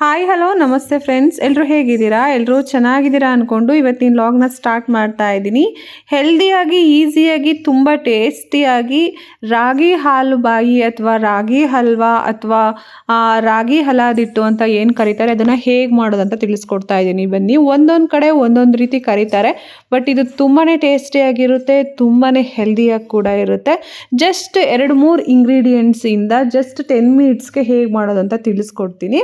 Hi hello ನಮಸ್ತೆ friends ಎಲ್ಲರೂ ಹೇಗಿದ್ದೀರಾ? ಎಲ್ಲರೂ ಚೆನ್ನಾಗಿದ್ದೀರಾ ಅಂದ್ಕೊಂಡು ಇವತ್ತಿನ ಲಾಗ್ನ ಸ್ಟಾರ್ಟ್ ಮಾಡ್ತಾ ಇದ್ದೀನಿ. ಹೆಲ್ದಿಯಾಗಿ ಈಸಿಯಾಗಿ ತುಂಬ ಟೇಸ್ಟಿಯಾಗಿ ರಾಗಿ ಹಾಲು ಬಾಯಿ ಅಥವಾ ರಾಗಿ ಹಲ್ವಾ ಅಥವಾ ರಾಗಿ ಹಲಾದಿಟ್ಟು ಅಂತ ಏನು ಕರೀತಾರೆ, ಅದನ್ನು ಹೇಗೆ ಮಾಡೋದು ಅಂತ ತಿಳಿಸ್ಕೊಡ್ತಾ ಇದ್ದೀನಿ. ಬನ್ನಿ, ಒಂದೊಂದು ಕಡೆ ಒಂದೊಂದು ರೀತಿ ಕರೀತಾರೆ. ಬಟ್ ಇದು ತುಂಬಾ ಟೇಸ್ಟಿಯಾಗಿರುತ್ತೆ ತುಂಬಾ ಹೆಲ್ದಿಯಾಗಿ ಕೂಡ ಇರುತ್ತೆ. ಜಸ್ಟ್ ಎರಡು ಮೂರು ಇಂಗ್ರೀಡಿಯೆಂಟ್ಸಿಂದ ಜಸ್ಟ್ ಟೆನ್ ಮಿನಿಟ್ಸ್ಗೆ ಹೇಗೆ ಮಾಡೋದು ಅಂತ ತಿಳಿಸ್ಕೊಡ್ತೀನಿ.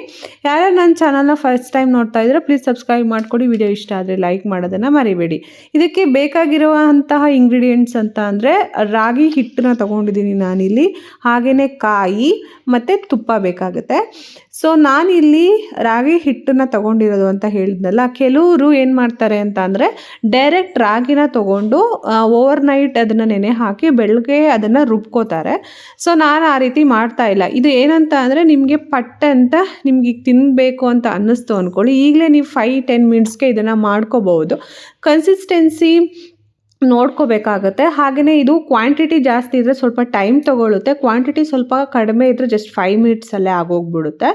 ಯಾರು ನನ್ನ ಚಾನಲ್ನ ಫಸ್ಟ್ ಟೈಮ್ ನೋಡ್ತಾ ಇದ್ರೆ ಪ್ಲೀಸ್ ಸಬ್ಸ್ಕ್ರೈಬ್ ಮಾಡ್ಕೊಡಿ. ವಿಡಿಯೋ ಇಷ್ಟ ಆದರೆ ಲೈಕ್ ಮಾಡೋದನ್ನು ಮರಿಬೇಡಿ. ಇದಕ್ಕೆ ಬೇಕಾಗಿರುವಂತಹ ಇಂಗ್ರೀಡಿಯೆಂಟ್ಸ್ ಅಂತ ಅಂದರೆ ರಾಗಿ ಹಿಟ್ಟನ್ನ ತೊಗೊಂಡಿದ್ದೀನಿ ನಾನಿಲ್ಲಿ. ಹಾಗೆಯೇ ಕಾಯಿ ಮತ್ತು ತುಪ್ಪ ಬೇಕಾಗುತ್ತೆ. ಸೊ ನಾನಿಲ್ಲಿ ರಾಗಿ ಹಿಟ್ಟನ್ನ ತಗೊಂಡಿರೋದು ಅಂತ ಹೇಳಿದ್ನಲ್ಲ, ಕೆಲವರು ಏನು ಮಾಡ್ತಾರೆ ಅಂತ ಅಂದರೆ ಡೈರೆಕ್ಟ್ ರಾಗಿನ ತಗೊಂಡು ಓವರ್ ನೈಟ್ ಅದನ್ನು ನೆನೆ ಹಾಕಿ ಬೆಳಗ್ಗೆ ಅದನ್ನು ರುಬ್ಕೋತಾರೆ. ಸೊ ನಾನು ಆ ರೀತಿ ಮಾಡ್ತಾ ಇಲ್ಲ. ಇದು ಏನಂತ ಅಂದರೆ ನಿಮಗೆ ಪಟ್ಟೆ ಅಂತ ನಿಮ್ಗೆ ಈಗ ತಿನ್ನಬೇಕು ಅಂತ ಅನ್ನಿಸ್ತು ಅಂದ್ಕೊಳ್ಳಿ ಈಗಲೇ ನೀವು ಫೈವ್ ಟೆನ್ ಮಿನಿಟ್ಸ್ಗೆ ಇದನ್ನು ಮಾಡ್ಕೋಬಹುದು. ಕನ್ಸಿಸ್ಟೆನ್ಸಿ ನೋಡ್ಕೋಬೇಕಾಗತ್ತೆ. ಹಾಗೆಯೇ ಇದು ಕ್ವಾಂಟಿಟಿ ಜಾಸ್ತಿ ಇದ್ದರೆ ಸ್ವಲ್ಪ ಟೈಮ್ ತೊಗೊಳುತ್ತೆ. ಕ್ವಾಂಟಿಟಿ ಸ್ವಲ್ಪ ಕಡಿಮೆ ಇದ್ದರೆ ಜಸ್ಟ್ ಫೈವ್ ಮಿನಿಟ್ಸಲ್ಲೇ ಆಗೋಗ್ಬಿಡುತ್ತೆ.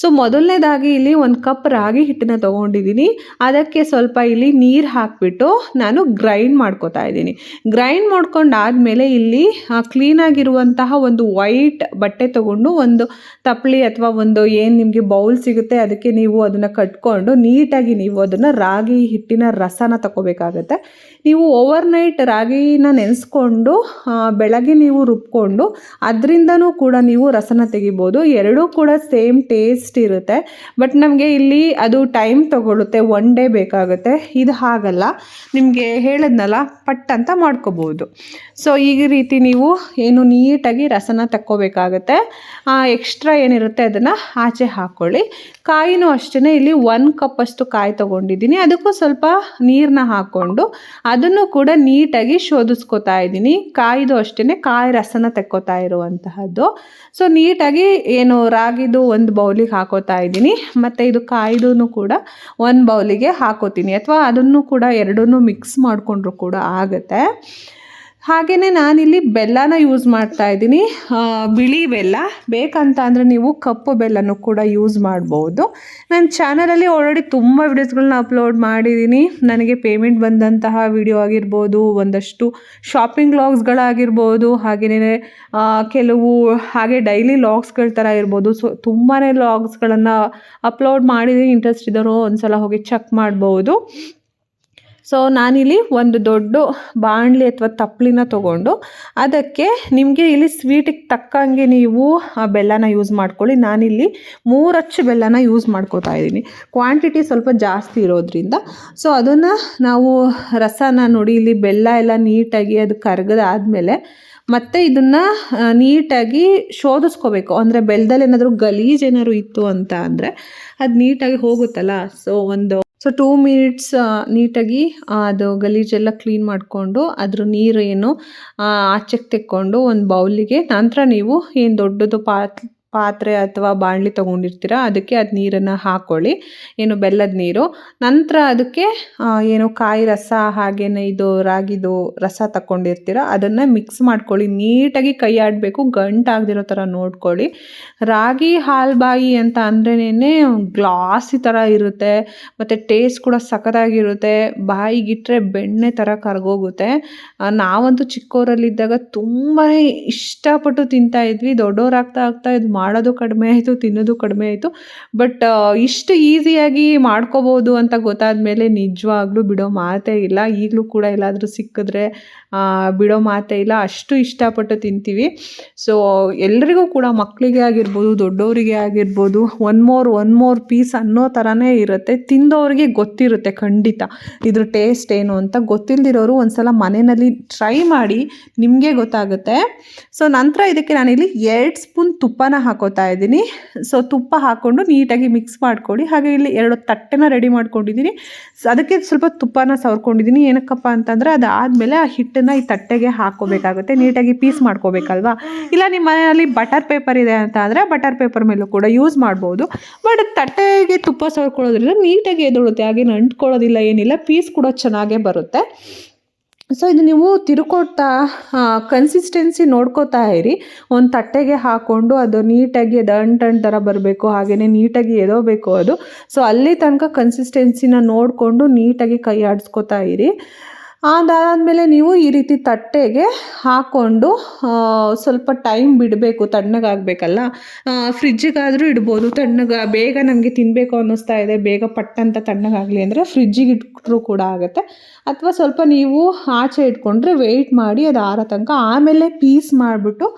ಸೊ ಮೊದಲನೇದಾಗಿ ಇಲ್ಲಿ ಒಂದು ಕಪ್ ರಾಗಿ ಹಿಟ್ಟನ್ನ ತೊಗೊಂಡಿದ್ದೀನಿ ಅದಕ್ಕೆ ಸ್ವಲ್ಪ ಇಲ್ಲಿ ನೀರು ಹಾಕಿಬಿಟ್ಟು ನಾನು ಗ್ರೈಂಡ್ ಮಾಡ್ಕೋತಾ ಇದ್ದೀನಿ. ಗ್ರೈಂಡ್ ಮಾಡ್ಕೊಂಡಾದಮೇಲೆ ಇಲ್ಲಿ ಕ್ಲೀನಾಗಿರುವಂತಹ ಒಂದು ವೈಟ್ ಬಟ್ಟೆ ತೊಗೊಂಡು ಒಂದು ತಪ್ಪಲಿ ಅಥವಾ ಒಂದು ಏನು ನಿಮಗೆ ಬೌಲ್ ಸಿಗುತ್ತೆ ಅದಕ್ಕೆ ನೀವು ಅದನ್ನು ಕಟ್ಕೊಂಡು ನೀಟಾಗಿ ನೀವು ಅದನ್ನು ರಾಗಿ ಹಿಟ್ಟಿನ ರಸನ ತಗೋಬೇಕಾಗತ್ತೆ ನೀವು ಓವರ್ ನೈಟ್ ರಾಗಿನ ನೆನೆಸ್ಕೊಂಡು ಬೆಳಗ್ಗೆ ನೀವು ರುಬ್ಕೊಂಡು, ಅದರಿಂದನೂ ಕೂಡ ನೀವು ರಸನ ತೆಗಿಬೋದು. ಎರಡೂ ಕೂಡ ಸೇಮ್ ಟೇಸ್ಟ್ ಇರುತ್ತೆ. ಬಟ್ ನಮಗೆ ಇಲ್ಲಿ ಅದು ಟೈಮ್ ತಗೊಳ್ಳುತ್ತೆ ಒನ್ ಡೇ ಬೇಕಾಗುತ್ತೆ. ಇದು ಹಾಗಲ್ಲ. ನಿಮಗೆ ಹೇಳಿದ್ನಲ್ಲ, ಪಟ್ ಅಂತ ಮಾಡ್ಕೋಬೋದು. ಸೊ ಈ ರೀತಿ ನೀವು ಏನು ನೀಟಾಗಿ ರಸನ ತಕ್ಕೋಬೇಕಾಗತ್ತೆ. ಎಕ್ಸ್ಟ್ರಾ ಏನಿರುತ್ತೆ ಅದನ್ನು ಆಚೆ ಹಾಕ್ಕೊಳ್ಳಿ ಕಾಯಿನೂ ಅಷ್ಟೇ ಇಲ್ಲಿ ಒನ್ ಕಪ್ಪಷ್ಟು ಕಾಯಿ ತೊಗೊಂಡಿದ್ದೀನಿ. ಅದಕ್ಕೂ ಸ್ವಲ್ಪ ನೀರನ್ನ ಹಾಕ್ಕೊಂಡು ಅದನ್ನು ಕೂಡ ನೀಟಾಗಿ ಶೋಧಿಸ್ಕೊತಾ ಇದ್ದೀನಿ. ಕಾಯಿದು ಅಷ್ಟೇ ಕಾಯಿ ರಸನ ತೆಕ್ಕೋತಾ ಇರುವಂತಹದ್ದು. ಸೊ ನೀಟಾಗಿ ಏನು ರಾಗಿದು ಒಂದು ಬೌಲಿಗೆ ಹಾಕೋತಾ ಇದ್ದೀನಿ. ಮತ್ತು ಇದು ಕಾಯ್ದು ಕೂಡ ಒಂದು ಬೌಲಿಗೆ ಹಾಕೋತೀನಿ. ಅಥವಾ ಅದನ್ನು ಕೂಡ ಎರಡನ್ನೂ ಮಿಕ್ಸ್ ಮಾಡಿಕೊಂಡ್ರು ಕೂಡ ಆಗುತ್ತೆ. ಹಾಗೆಯೇ ನಾನಿಲ್ಲಿ ಬೆಲ್ಲನ ಯೂಸ್ ಮಾಡ್ತಾ ಇದ್ದೀನಿ. ಬಿಳಿ ಬೆಲ್ಲ. ಬೇಕಂತ ಅಂದರೆ ನೀವು ಕಪ್ಪು ಬೆಲ್ಲನೂ ಕೂಡ ಯೂಸ್ ಮಾಡ್ಬೋದು. ನನ್ನ ಚಾನಲಲ್ಲಿ ಆಲ್ರೆಡಿ ತುಂಬ ವಿಡಿಯೋಸ್ಗಳನ್ನ ಅಪ್ಲೋಡ್ ಮಾಡಿದ್ದೀನಿ. ನನಗೆ ಪೇಮೆಂಟ್ ಬಂದಂತಹ ವಿಡಿಯೋ ಆಗಿರ್ಬೋದು, ಒಂದಷ್ಟು ಶಾಪಿಂಗ್ ಲಾಗ್ಸ್ಗಳಾಗಿರ್ಬೋದು ಹಾಗೆಯೇ ಕೆಲವು ಹಾಗೆ ಡೈಲಿ ಲಾಗ್ಸ್ಗಳ ಥರ ಇರ್ಬೋದು. ಸೊ ತುಂಬಾ ಲಾಗ್ಸ್ಗಳನ್ನು ಅಪ್ಲೋಡ್ ಮಾಡಿದ್ದೀನಿ. ಇಂಟ್ರೆಸ್ಟ್ ಇದ್ದವರು ಒಂದು ಸಲ ಹೋಗಿ ಚೆಕ್ ಮಾಡ್ಬೋದು. ಸೊ ನಾನಿಲ್ಲಿ ಒಂದು ದೊಡ್ಡ ಬಾಣಲಿ ಅಥವಾ ತಪ್ಪಲಿನ ತೊಗೊಂಡು ಅದಕ್ಕೆ ನಿಮಗೆ ಇಲ್ಲಿ ಸ್ವೀಟಿಗೆ ತಕ್ಕಂಗೆ ನೀವು ಆ ಬೆಲ್ಲನ ಯೂಸ್ ಮಾಡ್ಕೊಳ್ಳಿ. ನಾನಿಲ್ಲಿ ಮೂರಚ್ಚು ಬೆಲ್ಲನ ಯೂಸ್ ಮಾಡ್ಕೋತಾ ಇದ್ದೀನಿ. ಕ್ವಾಂಟಿಟಿ ಸ್ವಲ್ಪ ಜಾಸ್ತಿ ಇರೋದ್ರಿಂದ. ಸೊ ಅದನ್ನು ನಾವು ರಸನ ನೋಡಿ, ಇಲ್ಲಿ ಬೆಲ್ಲ ಎಲ್ಲ ನೀಟಾಗಿ ಅದು ಕರಗದಾದಮೇಲೆ ಮತ್ತು ಇದನ್ನು ನೀಟಾಗಿ ಶೋಧಿಸ್ಕೋಬೇಕು. ಅಂದರೆ ಬೆಲ್ಲದಲ್ಲಿ ಏನಾದರೂ ಗಲೀಜು ಏನಾದ್ರು ಇತ್ತು ಅಂತ ಅಂದರೆ ಅದು ನೀಟಾಗಿ ಹೋಗುತ್ತಲ್ಲ? ಸೊ ಒಂದು ಸೊ ಟೂ ಮಿನಿಟ್ಸ್ ನೀಟಾಗಿ ಅದು ಗಲೀಜೆಲ್ಲ ಕ್ಲೀನ್ ಮಾಡಿಕೊಂಡು, ಅದ್ರ ನೀರು ಏನು ಆಚೆಗೆ ತೆಕ್ಕೊಂಡು ಒಂದು ಬೌಲಿಗೆ ನಂತರ ನೀವು ಏನು ದೊಡ್ಡದು ಪಾತ್ ಪಾತ್ರೆ ಅಥವಾ ಬಾಣಲಿ ತೊಗೊಂಡಿರ್ತೀರ, ಅದಕ್ಕೆ ಅದು ನೀರನ್ನು ಹಾಕ್ಕೊಳ್ಳಿ ಏನು ಬೆಲ್ಲದ ನೀರು. ನಂತರ ಅದಕ್ಕೆ ಏನು ಕಾಯಿ ರಸ, ಹಾಗೇನೆ ಇದು ರಾಗಿದು ರಸ ತಗೊಂಡಿರ್ತೀರ ಅದನ್ನು ಮಿಕ್ಸ್ ಮಾಡ್ಕೊಳ್ಳಿ. ನೀಟಾಗಿ ಕೈ ಆಡಬೇಕು ಗಂಟಾಗದಿರೋ ಥರ ನೋಡ್ಕೊಳ್ಳಿ. ರಾಗಿ ಹಾಲ್ಬಾಯಿ ಅಂತ ಅಂದ್ರೇ ಗ್ಲಾಸಿ ಥರ ಇರುತ್ತೆ, ಮತ್ತು ಟೇಸ್ಟ್ ಕೂಡ ಸಖತ್ತಾಗಿರುತ್ತೆ ಬಾಯಿಗಿಟ್ಟರೆ ಬೆಣ್ಣೆ ಥರ ಕರಗೋಗುತ್ತೆ. ನಾವಂತೂ ಚಿಕ್ಕವರಲ್ಲಿದ್ದಾಗ ತುಂಬಾ ಇಷ್ಟಪಟ್ಟು ತಿಂತಾ ಇದ್ವಿ ದೊಡ್ಡವರಾಗ್ತಾ ಆಗ್ತಾ ಇದು ಮಾಡೋದು ಕಡಿಮೆ ಆಯಿತು, ತಿನ್ನೋದು ಕಡಿಮೆ ಆಯಿತು. ಬಟ್ ಇಷ್ಟು ಈಸಿಯಾಗಿ ಮಾಡ್ಕೋಬೋದು ಅಂತ ಗೊತ್ತಾದ ಮೇಲೆ ನಿಜವಾಗ್ಲೂ ಬಿಡೋ ಮಾತೇ ಇಲ್ಲ. ಈಗಲೂ ಕೂಡ ಎಲ್ಲಾದರೂ ಸಿಕ್ಕಿದ್ರೆ ಬಿಡೋ ಮಾತೇ ಇಲ್ಲ, ಅಷ್ಟು ಇಷ್ಟಪಟ್ಟು ತಿಂತೀವಿ. ಸೊ ಎಲ್ರಿಗೂ ಕೂಡ ಮಕ್ಕಳಿಗೆ ಆಗಿರ್ಬೋದು ದೊಡ್ಡವರಿಗೆ ಆಗಿರ್ಬೋದು one more one more piece ಅನ್ನೋ ಥರನೇ ಇರುತ್ತೆ. ತಿಂದೋರಿಗೆ ಗೊತ್ತಿರುತ್ತೆ ಖಂಡಿತ. ಇದ್ರ ಟೇಸ್ಟ್ ಏನು ಅಂತ ಗೊತ್ತಿಲ್ಲದಿರೋರು ಒಂದು ಸಲ ಮನೆಯಲ್ಲಿ ಟ್ರೈ ಮಾಡಿ ನಿಮಗೆ ಗೊತ್ತಾಗುತ್ತೆ. ಸೊ ನಂತರ ಇದಕ್ಕೆ ನಾನಿಲ್ಲಿ ಎರಡು ಸ್ಪೂನ್ ತುಪ್ಪನ ಹಾಕೋತಾ ಇದ್ದೀನಿ. ಸೊ ತುಪ್ಪ ಹಾಕ್ಕೊಂಡು ನೀಟಾಗಿ ಮಿಕ್ಸ್ ಮಾಡ್ಕೊಳ್ಳಿ. ಹಾಗೆ ಇಲ್ಲಿ ಎರಡು ತಟ್ಟೆನ ರೆಡಿ ಮಾಡ್ಕೊಂಡಿದ್ದೀನಿ. ಅದಕ್ಕೆ ಸ್ವಲ್ಪ ತುಪ್ಪನ ಸವರ್ಕೊಂಡಿದ್ದೀನಿ. ಏನಕ್ಕಪ್ಪ ಅಂತಂದರೆ ಅದಾದಮೇಲೆ ಆ ಹಿಟ್ಟನ್ನು ಈ ತಟ್ಟೆಗೆ ಹಾಕ್ಕೋಬೇಕಾಗುತ್ತೆ ನೀಟಾಗಿ ಪೀಸ್ ಮಾಡ್ಕೋಬೇಕಲ್ವಾ? ಇಲ್ಲ ನಿಮ್ಮ ಮನೆಯಲ್ಲಿ ಬಟರ್ ಪೇಪರ್ ಇದೆ ಅಂತ ಅಂದರೆ ಬಟರ್ ಪೇಪರ್ ಮೇಲೂ ಕೂಡ ಯೂಸ್ ಮಾಡ್ಬೋದು. ಬಟ್ ತಟ್ಟೆಗೆ ತುಪ್ಪ ಸವರ್ಕೊಳ್ಳೋದ್ರಿಂದ ನೀಟಾಗಿ ಎದುಳುತ್ತೆ, ಹಾಗೆ ಅಂಟ್ಕೊಳ್ಳೋದಿಲ್ಲ ಏನಿಲ್ಲ, ಪೀಸ್ ಕೂಡ ಚೆನ್ನಾಗೇ ಬರುತ್ತೆ. ಸೊ ಇದು ನೀವು ತಿರುಕೊಡ್ತಾ ಕನ್ಸಿಸ್ಟೆನ್ಸಿ ನೋಡ್ಕೋತಾ ಇರಿ. ಒಂದು ತಟ್ಟೆಗೆ ಹಾಕ್ಕೊಂಡು ಅದು ನೀಟಾಗಿ ಅದು ಅಂಟು ಥರ ಬರಬೇಕು ಹಾಗೆಯೇ ನೀಟಾಗಿ ಎದೋಬೇಕು ಅದು. ಸೊ ಅಲ್ಲಿ ತನಕ ಕನ್ಸಿಸ್ಟೆನ್ಸಿನ ನೋಡಿಕೊಂಡು ನೀಟಾಗಿ ಕೈ ಆಡಿಸ್ಕೋತಾ ಇರಿ. ಅದಾದಮೇಲೆ ನೀವು ಈ ರೀತಿ ತಟ್ಟೆಗೆ ಹಾಕ್ಕೊಂಡು ಸ್ವಲ್ಪ ಟೈಮ್ ಬಿಡಬೇಕು, ತಣ್ಣಗಾಗಬೇಕಲ್ಲ? ಫ್ರಿಜ್ಜಿಗಾದರೂ ಇಡ್ಬೋದು. ತಣ್ಣಗ, ಬೇಗ ನಮಗೆ ತಿನ್ನಬೇಕು ಅನ್ನಿಸ್ತಾ ಇದೆ. ಬೇಗ ಪಟ್ಟಂತ ತಣ್ಣಗಾಗಲಿ ಅಂದರೆ ಫ್ರಿಜ್ಜಿಗೆ ಇಟ್ಟರೂ ಕೂಡ ಆಗುತ್ತೆ. ಅಥವಾ ಸ್ವಲ್ಪ ನೀವು ಆಚೆ ಇಟ್ಕೊಂಡ್ರೆ ವೆಯ್ಟ್ ಮಾಡಿ ಅದು ಆರೋ ತನಕ. ಆಮೇಲೆ ಪೀಸ್ ಮಾಡಿಬಿಟ್ಟು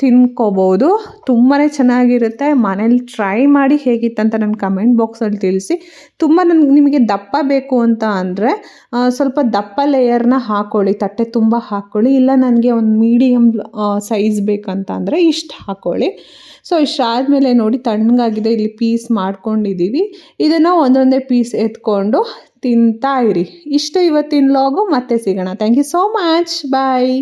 ತಿನ್ಕೋಬೋದು. ತುಂಬಾ ಚೆನ್ನಾಗಿರುತ್ತೆ. ಮನೇಲಿ ಟ್ರೈ ಮಾಡಿ ಹೇಗಿತ್ತಂತ ನನ್ನ ಕಮೆಂಟ್ ಬಾಕ್ಸಲ್ಲಿ ತಿಳಿಸಿ. ತುಂಬ ನನ್ಗೆ ನಿಮಗೆ ದಪ್ಪ ಬೇಕು ಅಂತ ಅಂದರೆ ಸ್ವಲ್ಪ ದಪ್ಪ ಲೇಯರ್ನ ಹಾಕ್ಕೊಳ್ಳಿ ತಟ್ಟೆ ತುಂಬ ಹಾಕ್ಕೊಳ್ಳಿ ಇಲ್ಲ ನನಗೆ ಒಂದು ಮೀಡಿಯಮ್ ಸೈಜ್ ಬೇಕಂತ ಅಂದರೆ ಇಷ್ಟು ಹಾಕ್ಕೊಳ್ಳಿ ಸೊ ಇಷ್ಟಾದಮೇಲೆ ನೋಡಿ, ತಣ್ಣಗಾಗಿದೆ. ಇಲ್ಲಿ ಪೀಸ್ ಮಾಡ್ಕೊಂಡಿದ್ದೀವಿ ಇದನ್ನು ಒಂದೊಂದೇ ಪೀಸ್ ಎತ್ಕೊಂಡು ತಿಂತಾ ಇರಿ. ಇಷ್ಟು ಇವತ್ತಿನ ಲಾಗು ಮತ್ತೆ ಸಿಗೋಣ. Thank you so much bye